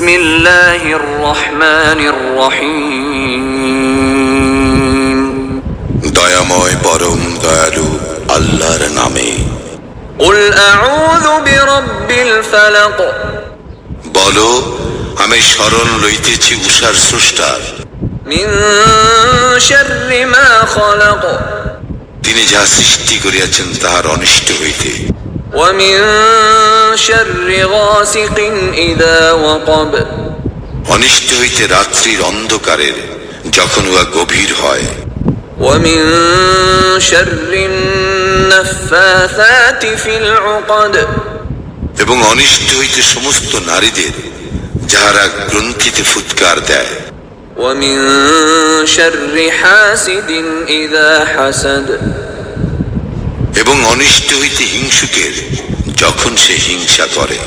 بسم الله الرحمن الرحيم দয়াময় পরম দয়ালু আল্লাহর নামে قل أعوذ برب الفلق বলো আমি স্মরণ লইতেছি উষার স্রষ্টার من شر ما خلق তিনি যা সৃষ্টি করিয়াছেন তাহার অনিষ্ট হইতে ومن شر غاسق إذا وقب অনিষ্ট হইতে রাত্রির অন্ধকারের যখন উহা গভীর হয় ومن شر النفاثات في العقد এবং অনিষ্ট হইতে সমস্ত নারীদের যাহারা গ্রন্থিতে ফুৎকার দেয় ومن شر حاسد إذا حسد এবং অনিষ্ট হইতে হিংসুকের যখন সে হিংসা করে